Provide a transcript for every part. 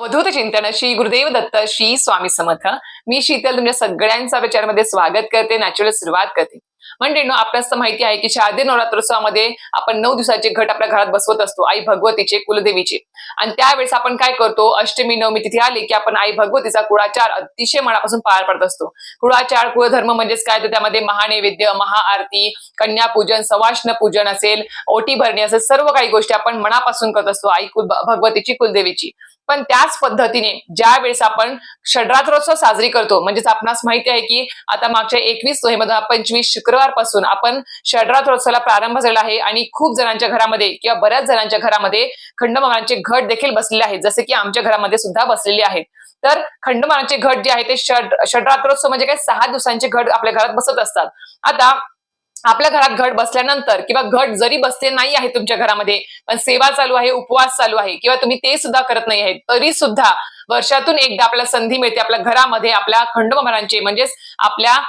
अवधूत चिंतन श्री गुरुदेव दत्त श्री स्वामी समर्थ. मी शीतल तुमच्या सगळ्यांचा विचारमध्ये स्वागत करते नॅचरल सुरुवात करते. म्हणजे ना आपल्यास माहिती आहे की शारदीय नवरात्रोत्सवामध्ये आपण नऊ दिवसाचे घट आपल्या घरात बसवत असतो आई भगवतीचे कुलदेवीचे. आणि त्यावेळेस आपण काय करतो अष्टमी नवमी तिथे आली की आपण आई भगवतीचा कुळाचार अतिशय मनापासून पार पडत असतो. कुळाचार कुळधर्म म्हणजेच काय? तर त्यामध्ये महानैवेद्य महाआरती कन्यापूजन सवाष्ण पूजन असेल ओटी भरणी असेल सर्व काही गोष्टी आपण मनापासून करत असतो आई कुल भगवतीची कुलदेवीची. पण त्याच पद्धतीने ज्या वेळेस आपण षड्रात्रोत्सव साजरी करतो म्हणजेच आपणास माहिती आहे की आता मागच्या एकवीस नोव्हेंबर पंचवीस शुक्रवारपासून आपण षड्रात्रोत्सवाला प्रारंभ झालेला आहे आणि खूप जणांच्या घरामध्ये किंवा बऱ्याच जणांच्या घरामध्ये खंडमानाचे घट देखील बसलेले आहेत जसे की आमच्या घरामध्ये सुद्धा बसलेले आहेत. तर खंडमानाचे घट जे आहे ते षड षड्रात्रोत्सव म्हणजे काय? सहा दिवसांचे घट आपल्या घरात बसत असतात. आता आपल्या घरात घट बसल्यानंतर किंवा घट जरी बसले नाही आहे तुमच्या घरामध्ये पण सेवा चालू आहे उपवास चालू आहे किंवा तुम्ही ते सुद्धा करत नाही आहेत तरी सुद्धा वर्षातून एकदा आपल्याला संधी मिळते आपल्या घरामध्ये आपल्या खंडोबारांचे म्हणजेच आपल्या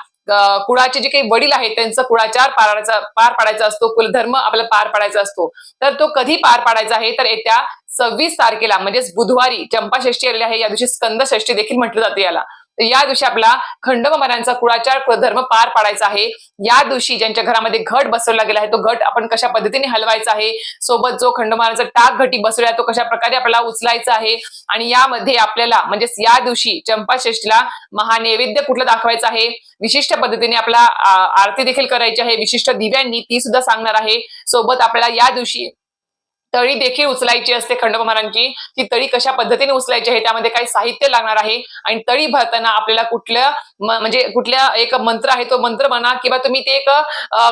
कुळाचे जे काही वडील आहेत त्यांचं कुळाचार पारायचा पार पाडायचा असतो कुलधर्म आपल्याला पार पाडायचा असतो. तर तो कधी पार पाडायचा आहे? तर येत्या सव्वीस तारखेला म्हणजेच बुधवारी चंपाषष्ठी आलेली आहे या दिवशी स्कंद षष्ठी देखील म्हटलं जाते याला. या दिवशी आपला खंडोबारांचा कुळाचार धर्म पार पाडायचा आहे. या दिवशी ज्यांच्या घरामध्ये घट बसवला गेला आहे तो घट आपण कशा पद्धतीने हलवायचा आहे? सोबत जो खंडोबारांचा टाक घटी बसवला तो कशा प्रकारे आपल्याला उचलायचा आहे? आणि यामध्ये आपल्याला म्हणजेच या दिवशी चंपाषष्ठीला महानैवेद्य कुठलं दाखवायचं आहे? विशिष्ट पद्धतीने आपला आरती देखील करायची आहे. विशिष्ट दिव्यांनी ती सुद्धा सांगणार आहे. सोबत आपल्याला या दिवशी तळी देखील उचलायची असते खंडकुमारांची ती तळी कशा पद्धतीने उचलायची आहे? त्यामध्ये काही साहित्य लागणार आहे? आणि तळी भरताना आपल्याला कुठल्या म्हणजे कुठल्या एक मंत्र आहे? तो मंत्र म्हणा किंवा तुम्ही ते एक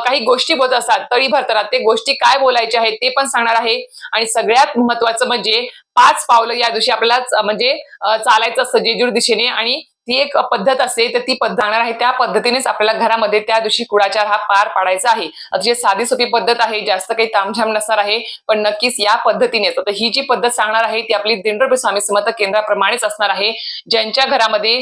काही गोष्टी बोलत असाल तळी भरताना ते गोष्टी काय बोलायच्या आहेत ते पण सांगणार आहे. आणि सगळ्यात महत्वाचं म्हणजे पाच पावलं या दिवशी आपल्याला म्हणजे चालायचं असतं जेजूर दिशेने. आणि ती एक पद्धत असते तर ती पद्धत सांगणार आहे त्या पद्धतीनेच आपल्याला घरामध्ये त्या दिवशी कुळाचार हा पार पाडायचा आहे. अतिशय साधी सोपी पद्धत आहे जास्त काही तामझाम नसणार आहे पण नक्कीच या पद्धतीनेच. आता ही जी पद्धत सांगणार आहे ती आपली दिंडोर स्वामी समर्थ केंद्राप्रमाणेच असणार आहे. ज्यांच्या घरामध्ये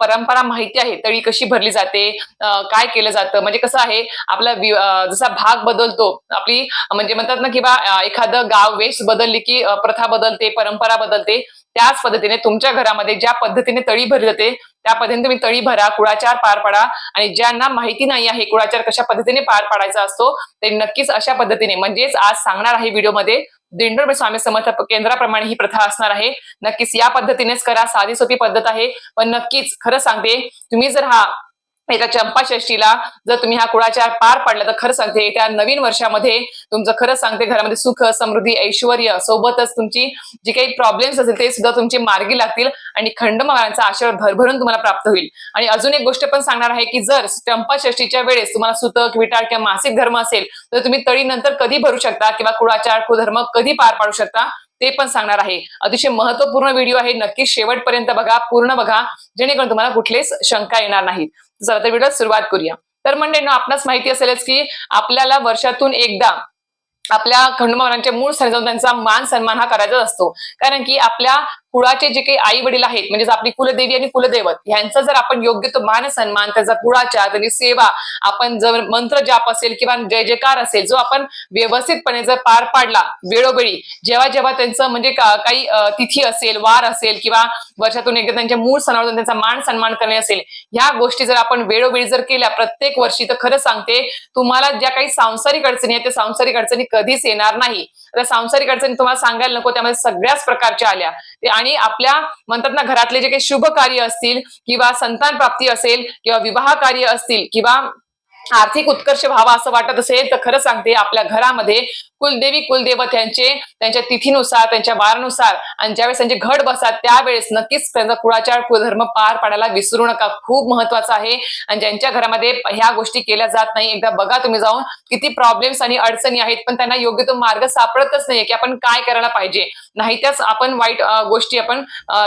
परंपरा माहिती आहे तळी कशी भरली जाते काय केलं जातं म्हणजे कसं आहे आपला जसा भाग बदलतो आपली म्हणजे म्हणतात ना किंवा बा एखादं गाव वेश बदलली की प्रथा बदलते परंपरा बदलते त्याच पद्धतीने तुमच्या घरामध्ये ज्या पद्धतीने तळी भरली जाते त्या पद्धतीने तुम्ही तळी भरा कुळाचार पार पाडा. आणि ज्यांना माहिती नाही आहे कुळाचार कशा पद्धतीने पार पाडायचा असतो ते नक्कीच अशा पद्धतीने म्हणजेच आज सांगणार आहे व्हिडिओमध्ये दिंडोर स्वामी समर्थ केंद्राप्रमाणे ही प्रथा असणार आहे. नक्कीच या पद्धतीनेच करा साधी सोपी पद्धत आहे. पण नक्कीच खरं सांगते तुम्ही जर हा येत्या चंपाषष्टीला जर तुम्ही हा कुळाचार पार पाडला तर खरं सांगते त्या नवीन वर्षामध्ये तुमचं खरं सांगते घरामध्ये सुख समृद्धी ऐश्वर सोबतच तुमची जी काही प्रॉब्लेम्स असतील ते सुद्धा तुमचे मार्गी लागतील आणि खंडमारांचा आशीर्वाद भरभरून तुम्हाला प्राप्त होईल. आणि अजून एक गोष्ट पण सांगणार आहे की जर चंपाषष्टीच्या वेळेस तुम्हाला सुतक विटाळ किंवा मासिक धर्म असेल तर तुम्ही तळीनंतर कधी भरू शकता किंवा कुळाचार कुधर्म कधी पार पाडू शकता ते पण सांगणार आहे. अतिशय महत्त्वपूर्ण व्हिडिओ आहे. नक्की शेवटपर्यंत बघा पूर्ण बघा. जेणेकरून तुम्हाला कुठलेच शंका येणार नाहीत. चला तर व्हिडिओ सुरुवात करूया. तर म्हणजे आपणास माहिती असेलच की आपल्याला वर्षातून एकदा आपल्या खंडोबारांच्या मूळ सण त्यांचा मान सन्मान हा करायचाच असतो. कारण की आपल्या कुळाचे जे काही आई वडील आहेत म्हणजेच आपली कुलदेवी आणि कुलदैवत यांचा जर आपण योग्य तो मान सन्मान त्याचा कुळाचार त्यांनी सेवा आपण जर मंत्र जाप असेल किंवा जय जयकार असेल जो आपण व्यवस्थितपणे जर पार पाडला वेळोवेळी जेव्हा जेव्हा त्यांचं म्हणजे काही तिथी असेल वार असेल किंवा वर्षातून एकदा त्यांच्या मूळ सणावर त्यांचा मान सन्मान करणे असेल ह्या गोष्टी जर आपण वेळोवेळी जर केल्या प्रत्येक वर्षी तर खरं सांगते तुम्हाला ज्या काही सांसारिक अडचणी आहेत त्या सांसारिक अडचणी कधीच येणार नाही. आता सांसारिक अडचणी तुम्हाला सांगायला नको त्यामध्ये सगळ्याच प्रकारच्या आल्या. ते आणि आपल्या म्हणतात ना घरातले जे काही शुभ कार्य असतील किंवा संतान प्राप्ती असेल किंवा विवाह कार्य असतील किंवा आर्थिक उत्कर्ष व्हावा असं वाटत असेल तर खरं सांगते आपल्या घरामध्ये कुलदेवी कुलदेवत यांचे त्यांच्या तिथीनुसार त्यांच्या वारानुसार आणि ज्यावेळेस त्यांचे घट बसतात त्यावेळेस नक्कीच त्यांचा कुळाचार कुलधर्म पार पाडायला विसरू नका. खूप महत्वाचं आहे आणि ज्यांच्या घरामध्ये ह्या गोष्टी केल्या जात नाही एकदा बघा तुम्ही जाऊन किती प्रॉब्लेम्स आणि अडचणी आहेत पण त्यांना योग्य तो मार्ग सापडतच नाहीये की आपण काय करायला पाहिजे. नाही त्याच आपण वाईट गोष्टी आपण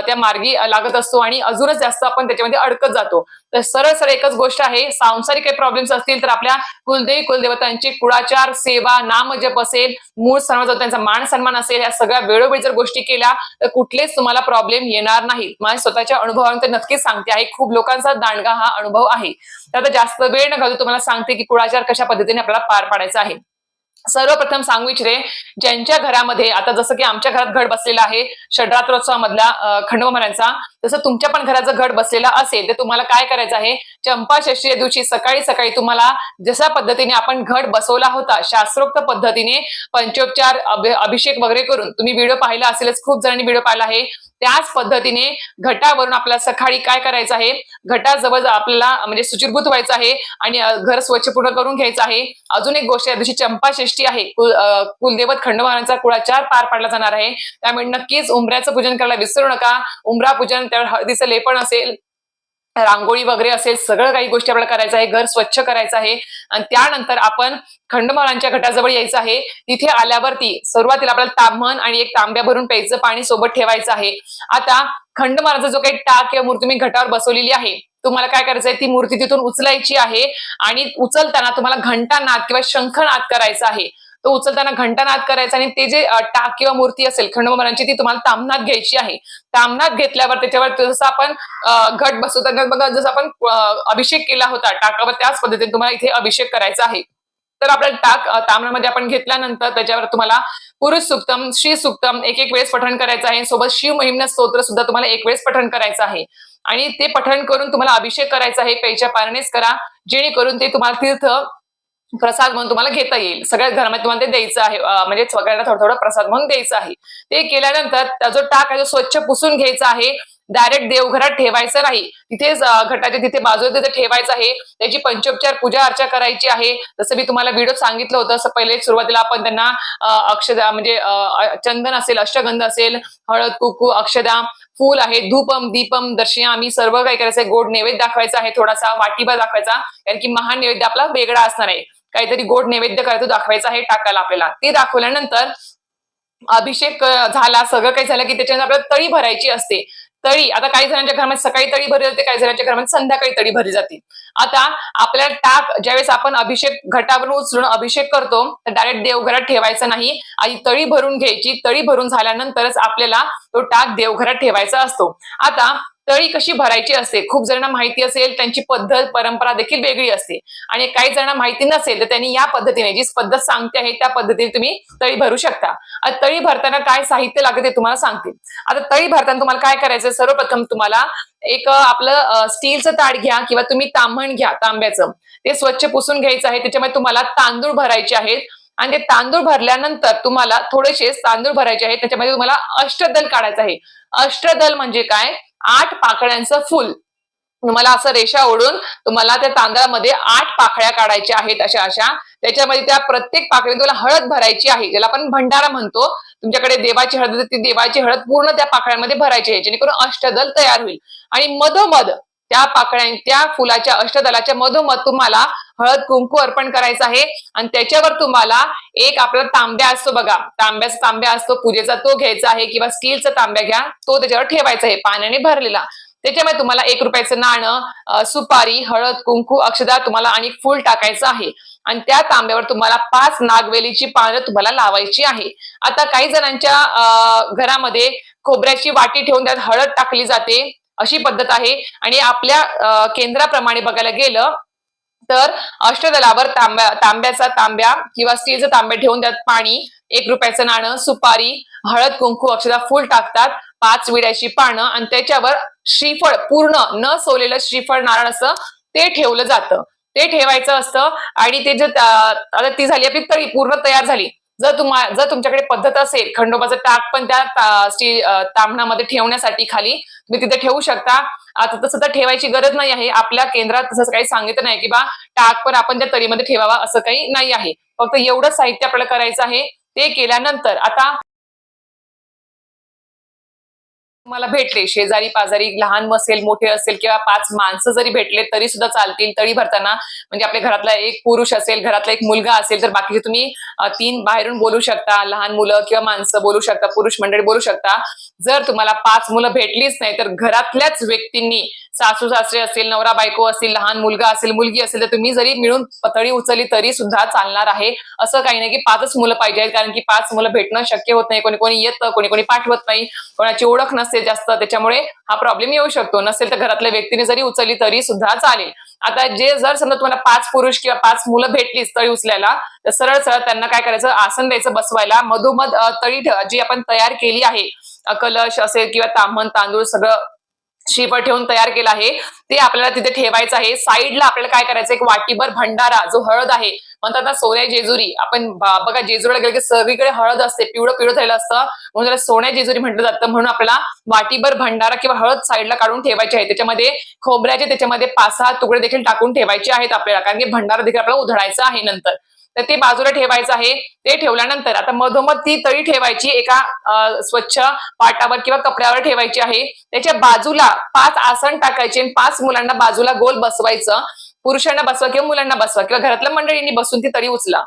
त्या मार्गी लागत असतो आणि अजूनच जास्त आपण त्याच्यामध्ये अडकत जातो. तर सरळ सरळ एकच गोष्ट आहे सांसारिक काही प्रॉब्लेम्स असतील तर आपल्या कुलदेवी कुलदेवतांची कुळाचार सेवा नामजप असेल मूळ सन्मान त्यांचा मान सन्मान असेल या सगळ्या वेळोवेळी जर गोष्टी केल्या तर कुठलेच तुम्हाला प्रॉब्लेम येणार नाही. माझ्या स्वतःच्या अनुभवाने नक्कीच सांगते आहे खूप लोकांचा दांडगा हा अनुभव आहे. तर आता जास्त वेळ न घालू तुम्हाला सांगते की कुळाचार कशा पद्धतीने आपल्याला पार पाडायचा आहे. सर्वप्रथम सांगू इच्छिते ज्यांच्या घरामध्ये आता जसं की आमच्या घरात घड बसलेला आहे षड्रात्रोत्सवामधला अं, खंडोबा महाराजांचा तसं तुमच्या पण घराचं घड बसलेला असेल तर तुम्हाला काय करायचं आहे? चंपा या दिवशी सकाळी सकाळी तुम्हाला जशा पद्धतीने आपण घड बसवला होता शास्त्रोक्त पद्धतीने पंचोपचार अभिषेक वगैरे करून तुम्ही व्हिडिओ पाहिला असेलच खूप जणांनी व्हिडिओ पाहिला आहे त्याच पद्धतीने घटावरून आपल्याला सकाळी काय करायचं आहे? घटाजवळ आपल्याला म्हणजे सुचिरभूत व्हायचं आहे आणि घर स्वच्छ पूर्ण करून घ्यायचं आहे. अजून एक गोष्ट या दिवशी चंपा षष्ठी आहे कुल खंडवानांचा कुळाचार पार पाडला जाणार आहे. त्यामुळे नक्कीच उंबऱ्याचं पूजन करायला विसरू नका. उंबरा पूजन त्यावर हळदीचं लेपण असेल रांगोळी वगैरे असेल सगळं काही गोष्टी आपल्याला करायचं आहे. घर स्वच्छ करायचं आहे. आणि त्यानंतर आपण खंडोबारांच्या घटाजवळ यायचं आहे. तिथे आल्यावरती सुरुवातीला आपल्याला ताम्हण आणि एक तांब्या भरून प्यायचं पाणी सोबत ठेवायचं आहे. आता खंडोबाराचा जो काही टाक किंवा मूर्ती मी घटावर बसवलेली आहे तुम्हाला काय करायचं आहे? ती मूर्ती तिथून उचलायची आहे. आणि उचलताना तुम्हाला घंटा नाद किंवा शंखनाद करायचा आहे. तो उचलताना घंटानाद करायचा आणि ते जे टाक किंवा मूर्ती असेल खंडोबा ती तुम्हाला तामनात घ्यायची आहे. तामनात घेतल्यावर त्याच्यावर जसं आपण घट बसवताना बघा जसं आपण अभिषेक केला होता टाकावर त्याच पद्धतीने तुम्हाला इथे अभिषेक करायचा आहे. तर आपला टाक तामनामध्ये ताम्रामध्ये आपण घेतल्यानंतर त्याच्यावर तुम्हाला पुरुष सुक्तम श्री सुक्तम एक एक वेळेस पठण करायचं आहे. सोबत शिव महिम्न स्तोत्र सुद्धा तुम्हाला एक वेळेस पठण करायचं आहे. आणि ते पठण करून तुम्हाला अभिषेक करायचा आहे. पेच्या पाण्यानेच करा. जेणेकरून ते तुम्हाला तीर्थ प्रसाद म्हणून तुम्हाला घेता येईल. सगळ्या घरामध्ये तुम्हाला ते द्यायचं आहे. म्हणजे सगळ्यांना थोडं थोडं प्रसाद म्हणून द्यायचं आहे. ते केल्यानंतर जो टाक आहे तो स्वच्छ पुसून घ्यायचा आहे. डायरेक्ट देवघरात ठेवायचं नाही. तिथेच घटाच्या तिथे बाजूला तिथे ठेवायचं आहे. त्याची पंचोपचार पूजा अर्चा करायची आहे. जसं मी तुम्हाला व्हिडिओ सांगितलं होतं असं पहिले सुरुवातीला आपण त्यांना अक्षदा म्हणजे चंदन असेल अष्टगंध असेल हळद कुकू अक्षदा फूल आहे धूपम दीपम दर्शिया आम्ही सर्व काही करायचं गोड नैवेद्य दाखवायचा आहे थोडासा वाटीभर दाखवायचा. कारण की महान नैवेद्य आपला वेगळा असणार आहे. काहीतरी गोड नैवेद्य करायचं दाखवायचं आहे टाकायला आपल्याला. ते दाखवल्यानंतर अभिषेक झाला सगळं काही झालं की त्याच्यानंतर आपल्याला तळी भरायची असते. तळी आता काही जणांच्या घरामध्ये सकाळी तळी भरली जाते काही जणांच्या घरामध्ये संध्याकाळी तळी भरली जाते. आता आपल्याला टाक ज्यावेळेस आपण अभिषेक घटावरून उचलून अभिषेक करतो तर डायरेक्ट देवघरात ठेवायचा नाही. आधी तळी भरून घ्यायची तळी भरून झाल्यानंतरच आपल्याला तो टाक देवघरात ठेवायचा असतो. आता तळी कशी भरायची असते खूप जणांना माहिती असेल त्यांची पद्धत परंपरा देखील वेगळी असते. आणि काही जणांना माहिती नसेल तर त्यांनी या पद्धतीने जी पद्धत सांगते आहे त्या पद्धतीने तुम्ही तळी भरू शकता. तळी भरताना काय साहित्य लागते ते तुम्हाला सांगते. आता तळी भरताना तुम्हाला काय करायचं? सर्वप्रथम तुम्हाला एक आपलं स्टीलचं ताट घ्या किंवा तुम्ही तांबण घ्या तांब्याचं. ते स्वच्छ पुसून घ्यायचं आहे त्याच्यामध्ये तुम्हाला तांदूळ भरायचे आहेत. आणि ते तांदूळ भरल्यानंतर तुम्हाला थोडेसे तांदूळ भरायचे आहेत त्याच्यामध्ये तुम्हाला अष्टदल काढायचं आहे. अष्टदल म्हणजे काय? आठ पाकळ्यांचं फुल. तुम्हाला असं रेषा ओढून तुम्हाला त्या तांदळामध्ये आठ पाकळ्या काढायच्या आहेत अशा अशा. त्याच्यामध्ये त्या प्रत्येक पाकळीत तुम्हाला हळद भरायची आहे. ज्याला आपण भंडारा म्हणतो. तुमच्याकडे देवाची हळद ती देवाची हळद पूर्ण त्या पाकळ्यांमध्ये भरायची आहे. जेणेकरून अष्टदल तयार होईल. आणि मधोमध त्या पाकळ्या त्या फुलाच्या अष्टदलाच्या मधोमध तुम्हाला हळद कुंकू अर्पण करायचं आहे. आणि त्याच्यावर तुम्हाला एक आपला तांब्या असतो बघा. तांब्याचा तांब्या असतो पूजेचा तो घ्यायचा आहे किंवा स्टीलचा तांब्या घ्या तो त्याच्यावर ठेवायचा आहे पाण्याने भरलेला. त्याच्यामुळे तुम्हाला एक रुपयाचं नाणं सुपारी हळद कुंकू अक्षदा तुम्हाला आणि फुल टाकायचं आहे. आणि त्या तांब्यावर तुम्हाला पाच नागवेलीची पानं तुम्हाला लावायची आहे. आता काही जणांच्या घरामध्ये खोबऱ्याची वाटी ठेवून त्यात हळद टाकली जाते. अशी पद्धत आहे. आणि आपल्या केंद्राप्रमाणे बघायला गेलं तर अष्टदलावर तांब्या तांब्याचा तांब्या किंवा स्टीलचं तांब्या ठेवून त्यात पाणी एक रुपयाचं नाणं सुपारी हळद कुंकू अक्षदा फुल टाकतात पाच विड्याची पानं आणि त्याच्यावर श्रीफळ पूर्ण न सोलेलं श्रीफळ नारळ असं ते ठेवलं जातं. ते ठेवायचं असतं आणि ते जे आता ती झाली आपली तळी पूर्ण तयार झाली. जर तुम्हा जर तुमच्याकडे पद्धत असेल खंडोबाचं टाक पण त्या तांबणामध्ये ठेवण्यासाठी खाली तुम्ही तिथे ठेवू शकता. आता तसं तर ठेवायची गरज नाही आहे. आपल्या केंद्रात तसं काही सांगितलं नाही की बा टाक पण आपण त्या तरीमध्ये ठेवावा असं काही नाही आहे. फक्त एवढं साहित्य आपल्याला करायचं आहे. ते केल्यानंतर आता तुम्हाला भेटले. शेजारी पाजारी लहान असेल मोठे असेल किंवा पाच माणसं जरी भेटले तरी सुद्धा चालतील. तळी भरताना म्हणजे आपल्या घरातला एक पुरुष असेल घरातला एक मुलगा असेल तर बाकीचे तुम्ही तीन बाहेरून बोलू शकता. लहान मुलं किंवा माणसं बोलू शकता पुरुष मंडळी बोलू शकता. जर तुम्हाला पाच मुलं भेटलीच नाही तर घरातल्याच व्यक्तींनी सासू सासरे असेल नवरा बायको असेल लहान मुलगा असेल मुलगी असेल तर तुम्ही जरी मिळून तळी उचलली तरी सुद्धा चालणार आहे. असं काही नाही की पाचच मुलं पाहिजे कारण की पाच मुलं भेटणं शक्य होत नाही. कोणी कोणी येतं कोणी कोणी पाठवत नाही. कोणाची ओळख नसते नसते जास्त त्याच्यामुळे हा प्रॉब्लेम येऊ शकतो. नसेल तर घरातल्या व्यक्तीने जरी उचलली तरी सुद्धा चालेल. आता जे जर समजा तुम्हाला पाच पुरुष किंवा पाच मुलं भेटली तळी उचलायला तर सरळ सरळ त्यांना काय करायचं? आसन द्यायचं बसवायला. मधोमध तळी ठेव- जी आपण तयार केली आहे कलश असेल किंवा तांबण तांदूळ सगळं शिपर ठेवून तयार केलं आहे ते आपल्याला तिथे ठेवायचं आहे. साईडला आपल्याला काय करायचं? एक वाटीभर भंडारा जो हळद आहे म्हणतात ना सोन्या जेजुरी. आपण बघा जेजुरीला गेलं की सगळीकडे हळद असते. पिवळं पिवळं झालेलं असतं. म्हणून त्याला सोन्या जेजुरी म्हटलं जातं. म्हणून आपल्याला वाटीभर भंडारा किंवा हळद साईडला काढून ठेवायची आहे त्याच्यामध्ये खोबऱ्याचे त्याच्यामध्ये पाच सहा तुकडे देखील टाकून ठेवायचे आहेत आपल्याला. कारण की भंडारा देखील आपल्याला उधळायचा आहे नंतर. तर ते बाजूला ठेवायचं आहे. ते ठेवल्यानंतर आता मधोमध ती तळी ठेवायची एका स्वच्छ पाटावर किंवा कपड्यावर ठेवायची आहे. त्याच्या बाजूला पाच आसन टाकायचे आणि पाच मुलांना बाजूला गोल बसवायचं. पुरुषांना बसवा किंवा मुलांना बसवा किंवा घरातल्या मंडळींनी बसून ती तरी उचला.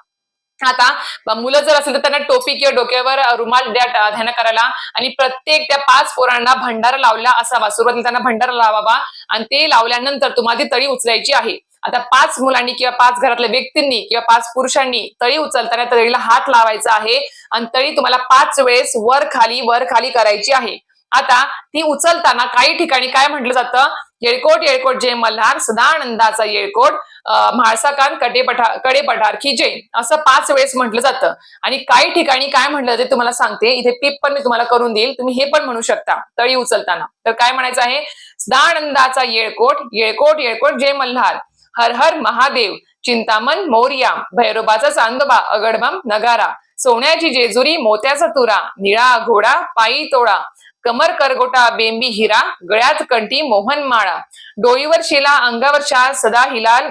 आता मुलं जर असेल तर त्यांना टोपी किंवा डोक्यावर रुमाल द्या ध्यान करायला. आणि प्रत्येक त्या पाच पोरांना भंडारा लावला असावा. सुरुवातीला त्यांना भंडारा लावावा आणि ते लावल्यानंतर तुम्हाला ती तळी उचलायची आहे. आता पाच मुलांनी किंवा पाच घरातल्या व्यक्तींनी किंवा पाच पुरुषांनी तळी उचलताना तळीला हात लावायचा आहे आणि तळी तुम्हाला पाच वेळेस वर खाली वर खाली करायची आहे. आता ती उचलताना काही ठिकाणी काय म्हटलं जातं? येळकोट येळकोट जय मल्हार सदानंदाचा येळकोट म्हाळसाकान म्हाळसा कडे पठारकडे की जय असं पाच वेळेस म्हटलं जातं. आणि काही ठिकाणी काय म्हटलं ते तुम्हाला सांगते. इथे टिप पण मी तुम्हाला करून देईल. तुम्ही हे पण म्हणू शकता तळी उचलताना. तर काय म्हणायचं आहे? सदानंदाचा येळकोट येळकोट येळकोट जय मल्हार. हर हर महादेव चिंतामन मोर्या भैरोबाचा चांदोबा अगडबम नगारा. सोन्याची जेजुरी मोत्याचा तुरा निळा घोडा पायी तोडा. कमर करगोटा बेंबी हिरा गळ्यात कंठी मोहन माळा. डोईवर शिला अंगावर शाल सदा हिलाल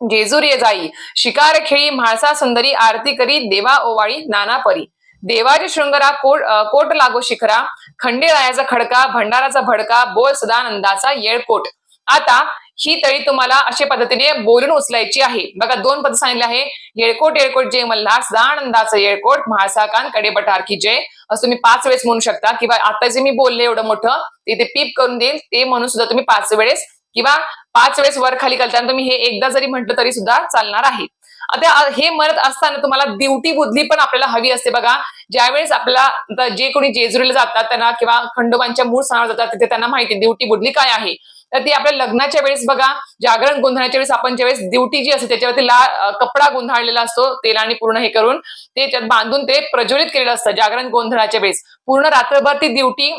जेजुरी जाई. शिकार खेळी म्हाळसा सुंदरी आरती करी देवा ओवाळी नाना परी. देवाचे शृंगरा कोट कोट लागो शिखरा. खंडेरायाचा खडका भंडाराचा भडका बोल सदानंदाचा येळकोट. आता ही तळी तुम्हाला अशा पद्धतीने बोलून उचलायची आहे. बघा दोन पद सांगितले आहे. येळकोट येळकोट जय मल्हार जाणंदाचं येळकोट महासाकानकडे बटार की जय. असं तुम्ही पाच वेळेस म्हणू शकता किंवा आता जे मी बोलले एवढं मोठं ते पीप करून देईल. ते म्हणून सुद्धा तुम्ही पाच वेळेस किंवा पाच वेळेस वर खाली करताना तुम्ही हे एकदा जरी म्हटलं तरी सुद्धा चालणार आहे. आता हे म्हणत असताना तुम्हाला दिवटी बुद्धली पण आपल्याला हवी असते बघा. ज्यावेळेस आपल्याला जे कोणी जेजुरीला जातात त्यांना किंवा खंडोबांच्या मूळ सणावर जातात तिथे त्यांना माहिती दिवटी बुद्धली काय आहे. तर ती आपल्या लग्नाच्या वेळेस बघा जागरण गोंधळाच्या वेळेस आपण ज्यावेळेस दिवटी जी असते त्याच्यावरती लाल कपडा गोंधळलेला असतो तेलाने पूर्ण हे करून ते त्यात बांधून ते प्रज्वलित केलेलं असतं जागरण गोंधळाच्या वेळेस. पूर्ण रात्रभर ती दिवटी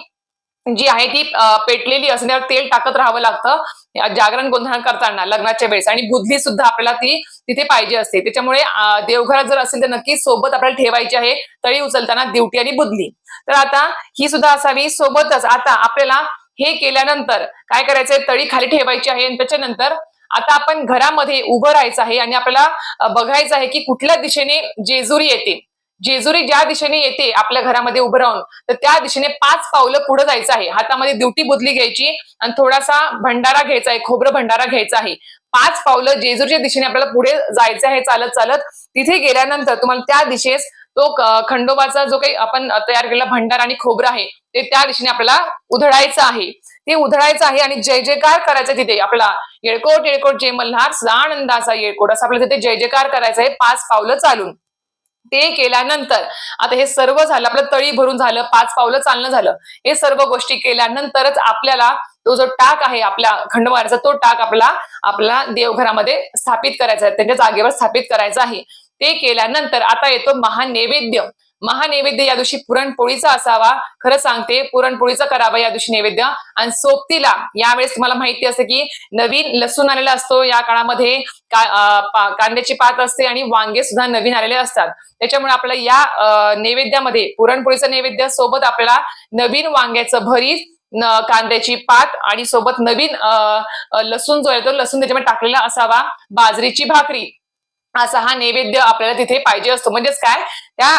जी आहे ती पेटलेली असून त्यावर तेल टाकत राहावं लागतं जागरण गोंधळ करताना लग्नाच्या वेळेस. आणि बुधली सुद्धा आपल्याला ती तिथे पाहिजे असते. त्याच्यामुळे देवघरात जर असेल तर नक्की सोबत आपल्याला ठेवायची आहे तळी उचलताना दिवटी आणि बुधली. तर आता ही सुद्धा असावी सोबतच आता आपल्याला हे केल्यानंतर काय करायचंय? तळी खाली ठेवायची आहे आणि त्याच्यानंतर आता आपण घरामध्ये उभं राहायचं आहे आणि आपल्याला बघायचं आहे की कुठल्या दिशेने जेजुरी येते. जेजुरी ज्या दिशेने येते आपल्या घरामध्ये उभं राहून तर त्या दिशेने पाच पावलं पुढे जायचं आहे. हातामध्ये दिवटी बुदली घ्यायची आणि थोडासा भंडारा घ्यायचा आहे खोबरं भंडारा घ्यायचा आहे. पाच पावलं जेजूरच्या दिशेने आपल्याला पुढे जायचं आहे चालत चालत. तिथे गेल्यानंतर तुम्हाला त्या दिशेस तो खंडोबाचा जो काही आपण तयार केलेला भंडार आणि खोबरं आहे ते त्या दिशेने आपल्याला उधळायचं आहे. ते उधळायचं आहे आणि जय जयकार करायचा तिथे. आपला येळकोट येळकोट जय मल्हार सदानंदाचा येळकोट असं आपल्याला तिथे जय जयकार करायचा आहे पाच पावलं चालून. ते केल्यानंतर आता हे सर्व झालं आपलं तळी भरून झालं पाच पावलं चालणं झालं. हे सर्व गोष्टी केल्यानंतरच आपल्याला तो जो टाक आहे आपल्या खंडवारचा तो टाक आपला आपला देवघरामध्ये स्थापित करायचा आहे. त्यांच्या जागेवर स्थापित करायचा आहे. ते केल्यानंतर आता येतो महानैवेद्य महानैवेद्य या दिवशी पुरणपोळीचा असावा. खरं सांगते पुरणपोळीचा करावा या दिवशी नैवेद्य. आणि सोबतीला यावेळेस तुम्हाला माहिती असते की नवीन लसूण आलेला असतो. या काळामध्ये का- पा- कांद्याची पात असते आणि वांगे सुद्धा नवीन आलेले असतात. त्याच्यामुळे आपल्याला या नैवेद्यामध्ये पुरणपोळीचं नैवेद्य सोबत आपल्याला नवीन वांग्याचं भरीत कांद्याची पात आणि सोबत नवीन लसूण जो आहे तो लसूण त्याच्यामध्ये टाकलेला असावा. बाजरीची भाकरी. असा हा नैवेद्य आपल्याला तिथे पाहिजे असतो. म्हणजेच काय? त्या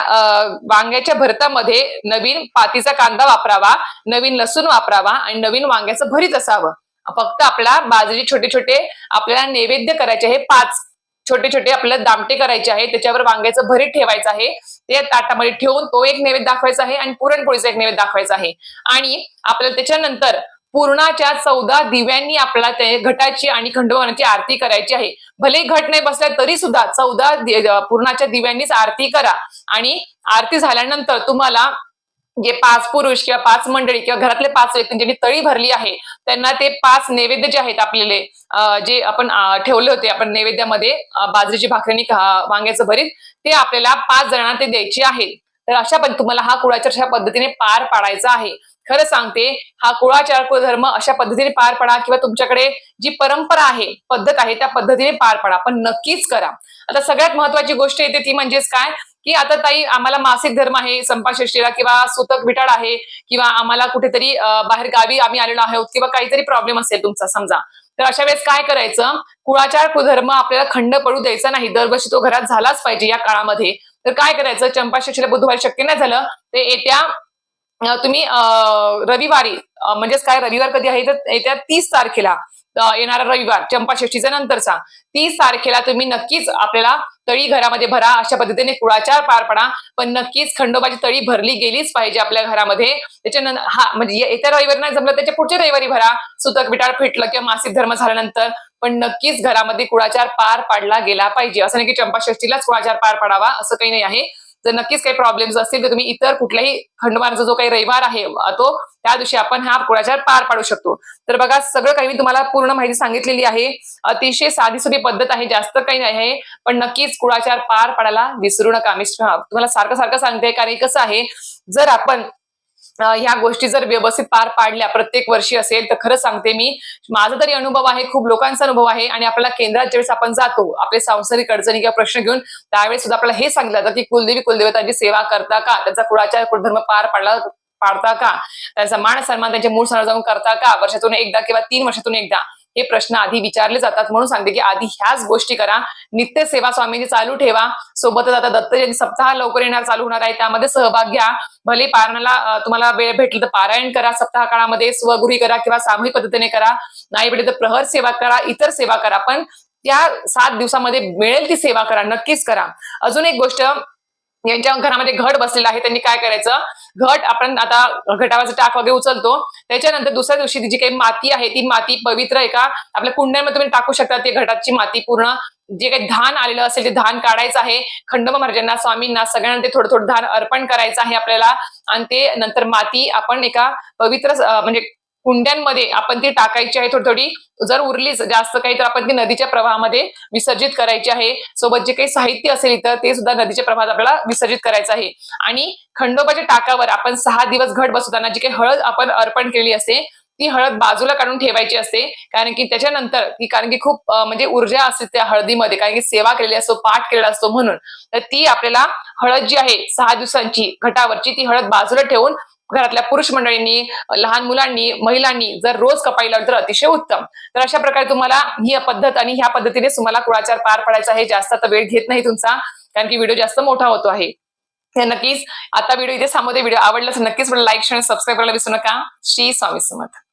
वांग्याच्या भरतामध्ये नवीन पातीचा कांदा वापरावा नवीन लसूण वापरावा आणि नवीन वांग्याचं भरीत असावं. फक्त आपला बाजरी छोटे छोटे आपल्याला नैवेद्य करायचे आहे. पाच छोटे छोटे आपल्याला दामटे करायचे आहे. त्याच्यावर वांग्याचं भरीत ठेवायचं आहे. ते ताटामध्ये ठेवून तो एक नैवेद्य दाखवायचा आहे आणि पुरणपोळीचा एक नैवेद्य दाखवायचा आहे. आणि आपल्याला त्याच्यानंतर पूर्णाच्या चौदा दिव्यांनी आपल्याला ते घटाची आणि खंडोबाची आरती करायची आहे. भले घट नाही बसल्या तरी सुद्धा चौदा पूर्णाच्या दिव्यांनीच आरती करा. आणि आरती झाल्यानंतर तुम्हाला जे पाच पुरुष किंवा पाच मंडळी किंवा घरातले पाच व्यक्ती ज्यांनी तळी भरली आहे त्यांना ते पाच नैवेद्य जे आहेत आपल्याला जे आपण ठेवले होते आपण नैवेद्यामध्ये बाजरीची भाकरी वांग्याचं भरीत ते आपल्याला पाच जणांना ते द्यायचे आहे. तर अशा पण तुम्हाला हा कुळाचार अशा पद्धतीने पार पाडायचा आहे. खरं सांगते हा कुळाचार कुळधर्म अशा पद्धतीने पार पडा किंवा तुमच्याकडे जी परंपरा आहे पद्धत आहे त्या पद्धतीने पार पडा. पण नक्कीच करा. आता सगळ्यात महत्वाची गोष्ट येते ती म्हणजेच काय? की आता ताई आम्हाला मासिक धर्म आहे संपाषष्टीला किंवा सुतक बिटाड आहे किंवा आम्हाला कुठेतरी बाहेर गावी आम्ही आलेलो आहोत किंवा काहीतरी प्रॉब्लेम असेल तुमचा समजा. तर अशा वेळेस काय करायचं? कुळाचार कुधर्म आपल्याला खंड पडू द्यायचा नाही. दरवर्षी तो घरात झालाच पाहिजे या काळामध्ये. तर काय करायचं? चंपाषष्टीला बुधवारी शक्य नाही झालं ते येत्या तुम्ही रविवारी म्हणजेच काय रविवार कधी आहे तर येत्या तीस तारखेला येणारा रविवार चंपाषष्टीचा नंतरचा तीस तारखेला तुम्ही नक्कीच आपल्याला तळी घरामध्ये भरा अशा पद्धतीने कुळाचार पार पडा पण नक्कीच खंडोबाची तळी भरली गेलीच पाहिजे आपल्या घरामध्ये. त्याच्यानंतर हा म्हणजे येत्या रविवारी नाही जमलं त्याच्या पुढच्या रविवारी भरा सुतक बिटाळ फिटलं किंवा मासिक धर्म झाल्यानंतर पण नक्कीच घरामध्ये कुळाचार पार पाडला गेला पाहिजे. असं नाही की चंपाषष्टीलाच कुळाचार पार पाडावा असं काही नाही आहे. जर नक्कीच काही प्रॉब्लेम्स असतील तर तुम्ही इतर कुठल्याही खंडवारचा जो काही रविवार आहे तो त्या दिवशी आपण हा कुळाचार पार पाडू शकतो. तर बघा सगळं काही मी तुम्हाला पूर्ण माहिती सांगितलेली आहे. अतिशय साधी सुधी पद्धत आहे जास्त काही नाही आहे. पण नक्कीच कुळाचार पार पाडायला विसरू नका. मी तुम्हाला सारखं सारखं सांगते कारण कसं आहे जर आपण ह्या गोष्टी जर व्यवस्थित पार पाडल्या प्रत्येक वर्षी असेल तर खरं सांगते मी माझा तरी अनुभव आहे खूप लोकांचा अनुभव आहे आणि आपल्याला केंद्रात ज्यावेळेस आपण जातो आपले सांसारिक अडचणी किंवा प्रश्न घेऊन त्यावेळेस सुद्धा आपल्याला हे सांगितलं जातं की कुलदेवी कुलदेवतांची सेवा करता का? त्यांचा कुळाचार कुलधर्म पार पाडला पाडता का? त्यांचा मान सन्मान त्यांच्या मूळ सणाला जाऊन करता का? वर्षातून एकदा किंवा तीन वर्षातून एकदा. हे प्रश्न आधी विचारले जातात म्हणून सांगते की आधी ह्याच गोष्टी करा. नित्य सेवा स्वामींची चालू ठेवा. सोबतच आता दत्त जयंती सप्ताह लवकर येणार चालू होणार आहे. त्यामध्ये सहभाग घ्या. भले पारणाला तुम्हाला वेळ भेटली तर पारायण करा सप्ताह काळामध्ये. स्वगृही करा किंवा सामूहिक पद्धतीने करा. नाही भेटले तर प्रहर सेवा करा इतर सेवा करा. पण त्या सात दिवसामध्ये मिळेल ती सेवा करा नक्कीच करा. अजून एक गोष्ट यांच्या घरामध्ये घट बसलेला आहे. त्यांनी काय करायचं? घट आपण आता घटावरचं टाक वगैरे उचलतो. त्याच्यानंतर दुसऱ्या दिवशी जी काही माती आहे ती माती पवित्र आहे का? आपल्या कुंड्यांमध्ये तुम्ही टाकू शकता ते घटाची माती पूर्ण. जे काही धान आलेलं असेल ते धान काढायचं आहे. खंडोबा महाराजांना स्वामींना सगळ्यांना ते थोडं थोडं धान अर्पण करायचं आहे आपल्याला. आणि ते नंतर माती आपण एका पवित्र म्हणजे कुंड्यांमध्ये आपण ती टाकायची आहे थोडी थोडी. जर उरलीच जास्त काही तर आपण ती नदीच्या प्रवाहामध्ये विसर्जित करायची आहे. सोबत जे काही साहित्य असेल इथं ते सुद्धा नदीच्या प्रवाहात आपल्याला विसर्जित करायचं आहे. आणि खंडोबाच्या टाकावर आपण सहा दिवस घट बसवताना जी काही हळद आपण अर्पण केलेली असते ती हळद बाजूला काढून ठेवायची असते. कारण की त्याच्यानंतर ती कारण की खूप म्हणजे ऊर्जा असते त्या हळदीमध्ये. कारण की सेवा केलेली असतो पाठ केलेला असतो म्हणून. तर ती आपल्याला हळद जी आहे सहा दिवसांची घटावरची ती हळद बाजूला ठेवून घरातल्या पुरुष मंडळींनी लहान मुलांनी महिलांनी जर रोज कपाळी लावली तर अतिशय उत्तम. तर अशा प्रकारे तुम्हाला ही पद्धत आणि ह्या पद्धतीने तुम्हाला कुळाचार पार पडायचा आहे जास्त आता वेळ घेत नाही तुमचा कारण की व्हिडिओ जास्त मोठा होतो आहे. हे नक्कीच आता व्हिडिओ इथे थांबवते व्हिडिओ आवडला तर नक्कीच लाईक शेअर सबस्क्राईब करायला विसरू नका. श्री स्वामी समर्थ.